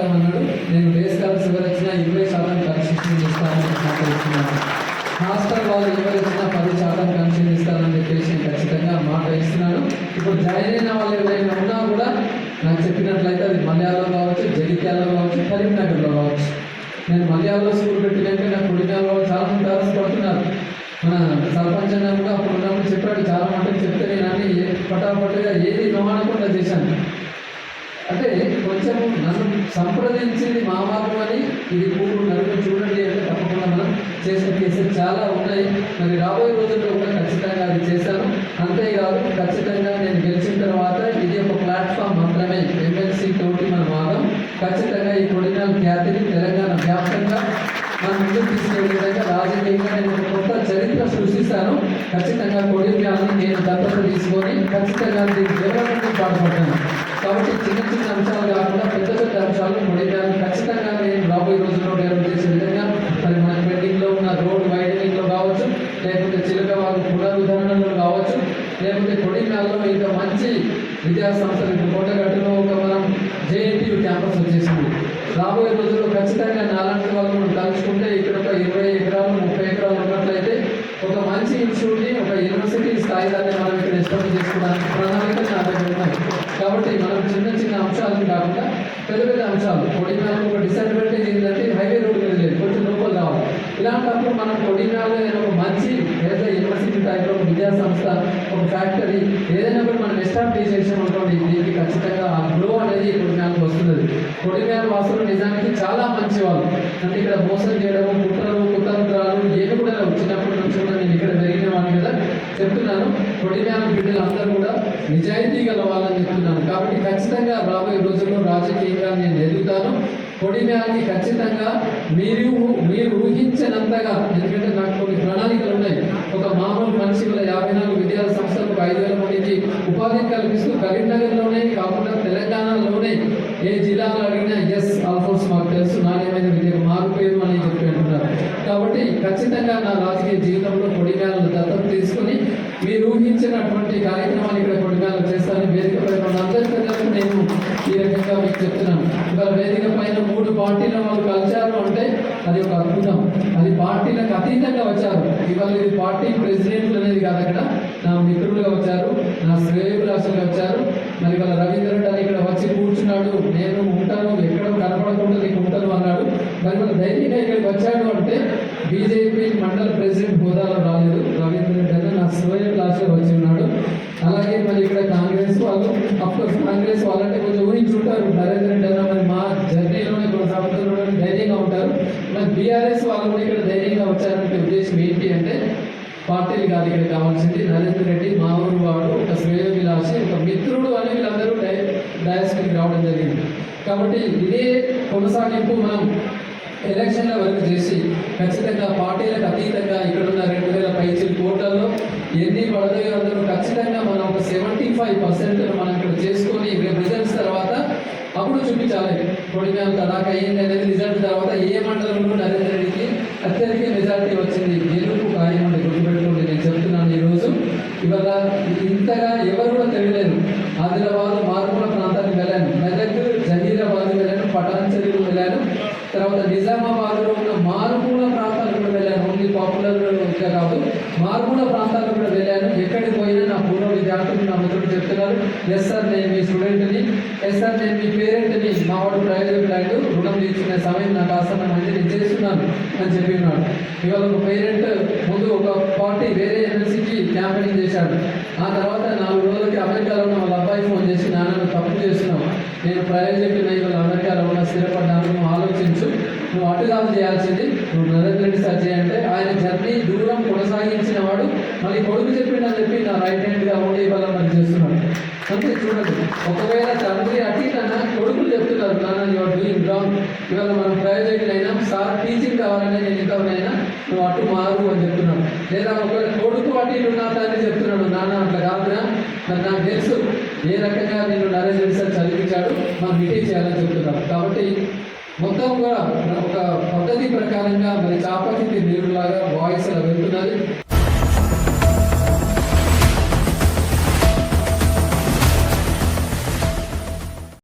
శాతం అన్నాడు. నేను బేస్ క్యాలరీస్ ఎవరిచ్చినా ఇరవై శాతం కన్సెషన్ ఇస్తానని నాకు తెలుస్తున్నాను హాస్టల్ వాళ్ళు ఎవరిచ్చినా పది శాతం కన్సెషన్ ఇస్తానని చెప్పేసి ఖచ్చితంగా మాట ఇస్తున్నాను. ఇప్పుడు జాయిన్ అయిన వాళ్ళు ఎవరైనా ఉన్నా కూడా నాకు చెప్పినట్లయితే అది మలయాళం కావచ్చు జగిత్యాలలో కావచ్చు కరీంనగర్లో కావచ్చు. నేను మలయాళంలో స్కూల్ పెట్టినట్టు నాకు కొడిగా కావచ్చు కొంచెం నన్ను సంప్రదించింది మా మార్గం అని ఇది పూర్వం నలుగురు చూడండి అంటే తప్పకుండా మనం చేసిన కేసులు చాలా ఉన్నాయి. మరి రాబోయే రోజుల్లో కూడా ఖచ్చితంగా అది చేశాను. అంతేకాదు ఖచ్చితంగా నేను గెలిచిన తర్వాత ఇది ఒక ప్లాట్ఫామ్ మాత్రమే ఎమ్మెల్సీ తోటి మన వాదం. ఖచ్చితంగా ఈ కొడినాల్ ఖ్యాతిని తెలంగాణ వ్యాప్తంగా మనం ముందుకు తీసుకెళ్ళే విధంగా రాజకీయంగా నేను ఒక కొత్త చరిత్ర సృష్టిస్తాను. ఖచ్చితంగా కొడినాల్ని నేను దత్తత తీసుకొని ఖచ్చితంగా దీన్ని డెవలప్మెంట్ పాటుపడ్డాను కాబట్టి చిన్న చిన్న అంశాలు కాకుండా పెద్ద పెద్ద అంశాలు ముడేదాన్ని ఖచ్చితంగా నేను రాబోయే రోజుల్లో డెవలప్ చేసే విధంగా మరి మన పెండింగ్లో ఉన్న రోడ్ వైడనింగ్లో కావచ్చు లేకపోతే చిలక వాళ్ళు పునరుద్ధరణలో కావచ్చు లేకపోతే కొడినాల్లో ఇంకా మంచి విద్యా సంస్థలు ఇప్పుడు కోటగట్టులో ఒక మనం జేఎన్టీయు క్యాంపస్ వచ్చేసింది. రాబోయే రోజుల్లో ఖచ్చితంగా నాలాంటి వాళ్ళు మనం తలుచుకుంటే ఇక్కడ ఒక ఇరవై ఎకరాలు ముప్పై ఎకరాలు ఉన్నట్లయితే ఒక మంచి ఇన్స్టిట్యూట్ని ఒక యూనివర్సిటీ స్థాయి దాన్ని మనం ఇక్కడ ఎస్టాబ్లిష్ చేసుకోవడానికి ప్రణాళిక నా దగ్గర కాబట్టి మనం చిన్న చిన్న అంశాలను కాకుండా పెద్ద పెద్ద అంశాలు. కొడినాలు ఒక డిసడ్వాంటేజ్ ఏంటంటే హైవే రోడ్డు మీద లేదు కొంచెం లోపల రావాలి. ఇలాంటప్పుడు మనం కొడినాలు ఒక మంచి ఏదైతే యూనివర్సిటీ టైప్లో ఒక విద్యా సంస్థ ఒక ఫ్యాక్టరీ ఏదైనా కూడా మనం ఎస్టాబ్లిష్ చేసాం అనుకోండి దీనికి ఖచ్చితంగా ఆ గ్లో అనేది కొడినాలకు వస్తున్నది. కొడినాల వాసులు నిజానికి చాలా మంచి వాళ్ళు అంటే ఇక్కడ మోసం చేయడము కుట్రలు కుతంత్రాలు ఏమి కూడా వచ్చినప్పుడు చిన్నప్పటి నుంచి కూడా నేను ఇక్కడ పెరిగిన వాడిని కదా. చెప్తున్నాను కొడినాల బిడ్డలు అందరూ కూడా నిజాయితీ గలవాలని చెప్తున్నాను కాబట్టి ఖచ్చితంగా రాబోయే రోజుల్లో రాజకీయంగా నేను ఎదుగుతాను. కొడినాలకి ఖచ్చితంగా మీరు మీరు ఊహించినంతగా ఎందుకంటే నాకు కొన్ని ప్రణాళికలు ఉన్నాయి. ఒక మామూలు మనిషి వల్ల యాభై నాలుగు విద్యా సంస్థలకు ఐదు వేల మందికి ఉపాధి కల్పిస్తూ కరీంనగర్లోనే కాకుండా తెలంగాణలోనే ఏ జిల్లాలో అడిగినా ఎస్ ఆల్ఫోర్స్ మాకు తెలుసు నాణ్యమైన విద్యకు మారుపేరు అని చెప్పి అంటున్నారు కాబట్టి ఖచ్చితంగా నా రాజకీయ జీవితంలో కొడిమేళను దత్తత తీసుకుని మీరు ఊహించినటువంటి కార్యక్రమాలు ఇక్కడ కొడిమేళలు చేస్తానని నేను ఈ రకంగా మీకు చెప్తున్నాను. ఇవాళ వేదిక పైన మూడు పార్టీల వాళ్ళు కలిశారు అంటే అది ఒక అద్భుతం. అది పార్టీలకు అతీతంగా వచ్చారు. ఇవాళ ఇది పార్టీ ప్రెసిడెంట్లు అనేది కాదు అక్కడ. నా మిత్రులుగా వచ్చారు. నా శ్రేయభిలాషులుగా వచ్చారు. మరి ఇవాళ రవీంద్ర అని ఇక్కడ వచ్చి కూర్చున్నాడు. నేను ఉంటాను. ఎక్కడో కనపడకుండా నీకు ఉంటాను అన్నాడు. మరి మన ధైర్యంగా ఇక్కడికి వచ్చాడు అంటే బీజేపీ మండల ప్రెసిడెంట్ హోదాలో రాలేదు. రవీంద్ర రెడ్డి అని నా శ్రేయభిలాషులు మళ్ళీ ఇక్కడ కాంగ్రెస్ వాళ్ళు అఫ్కోర్స్ కాంగ్రెస్ వాళ్ళంటే కొంచెం ఊహించుంటారు నరేంద్ర రెడ్డి అన్న మరి మా జర్నీలోనే కొనసాగుతున్న ధైర్యంగా ఉంటారు. మరి బీఆర్ఎస్ వాళ్ళు కూడా ఇక్కడ ధైర్యంగా వచ్చారంటే ఉద్దేశం ఏంటి అంటే పార్టీలు కాదు ఇక్కడ కావాల్సింది. నరేంద్ర రెడ్డి మా ఊరు వాడు ఒక శ్రేయోభిలాషి ఒక మిత్రుడు అని వీళ్ళందరూ డై డయాస్కి రావడం జరిగింది. కాబట్టి ఇదే కొనసాగింపు మనం ఎలక్షన్ల వర్క్ చేసి ఖచ్చితంగా పార్టీలకు అతీతంగా ఇక్కడున్న రెండు వేల పైచిల్ కోట్లలో ఎన్ని పడతాయో అందరూ ఖచ్చితంగా మనం ఒక సెవెంటీ ఫైవ్ పర్సెంట్ మనం ఇక్కడ చేసుకొని రిజల్ట్స్ తర్వాత అప్పుడు చూపించాలి. కొడిన దాకా అయ్యింది అనేది రిజల్ట్ తర్వాత ఏ మండలంలో నరేంద్ర రెడ్డికి అత్యధిక మెజారిటీ వచ్చింది? గెలుపు ఖాయం అని గుర్తుపెట్టుకోండి. నేను చెప్తున్నాను ఈరోజు. ఇవాళ ఇంతగా ఎవరు కూడా తెలియలేదు. ఆదిలాబాద్ మారుమూల ప్రాంతానికి వెళ్ళాను. మెదక్ జహీరాబాద్ వెళ్ళాను. పటాన్చెరువు వెళ్ళాను. తర్వాత నిజామాబాద్లో ఉన్న మారుమూల ప్రాంతాలకు కూడా వెళ్ళాను. ఓన్లీ పాపులర్ ఇంకా కాదు. మారుమూల ప్రాంతాలకు కూడా వెళ్ళాను. ఎక్కడికి పోయినా నా పూర్వ విద్యార్థులు నా మిత్రులు చెప్తున్నారు. ఎస్ సార్ నేను మీ స్టూడెంట్ని ఎస్ సార్ నేను మీ పేరెంట్ని మా వాడు ప్రయోజనం లేదు రుణం తీసుకునే సమయం నాకు ఆసనం అంటే నేను చేస్తున్నాను అని చెప్పి ఉన్నాడు. ఇవాళ ఒక పేరెంట్ ముందు ఒక పార్టీ వేరే ఎమ్మెల్సీకి క్యాంపెయినింగ్ చేశాడు. ఆ తర్వాత నాలుగు రోజులకి అమెరికాలో ఉన్న వాళ్ళ అబ్బాయి ఫోన్ చేసి నాన్న నువ్వు తప్పు నేను నేను ప్రయోజకున్న ఇవాళ అమెరికాలో ఉన్న స్థిరపడ్డాను. నువ్వు ఆలోచించు. నువ్వు అటు కాదు చేయాల్సింది నువ్వు నరేంద్ర రెడ్డి సార్ చేయంటే ఆయన జర్నీ దూరం కొనసాగించిన వాడు. మళ్ళీ కొడుకు చెప్పిండని చెప్పి నా రైట్ హ్యాండ్గా ఉండి ఇవాళ మరి చేస్తున్నాడు. అంతే చూడండి ఒకవేళ తండ్రి కన్నా కొడుకులు చెప్తున్నారు నాన్న యువర్ డూయింగ్ రాంగ్ ఇవాళ మనం ప్రయోజకులైనా సార్ టీచింగ్ కావాలనే నేను ఇంతవరైనా నువ్వు అటు మారు అని చెప్తున్నాను లేదా ఒకవేళ కొడుకు అటు ఇటు నా తండ్రి చెప్తున్నాడు నాన్న అట్లా కాదురా. మరి నాకు తెలుసు ఏ రకంగా నేను నరేంద్ర రెడ్డి సార్ చదివించాడు. మనం మీటింగ్ చేయాలని చెప్తున్నాడు కాబట్టి మొత్తం కూడా ఒక పద్ధతి ప్రకారంగా మరి చాపకింది నీరులాగా వాయిస్ అలా వెళ్తున్నది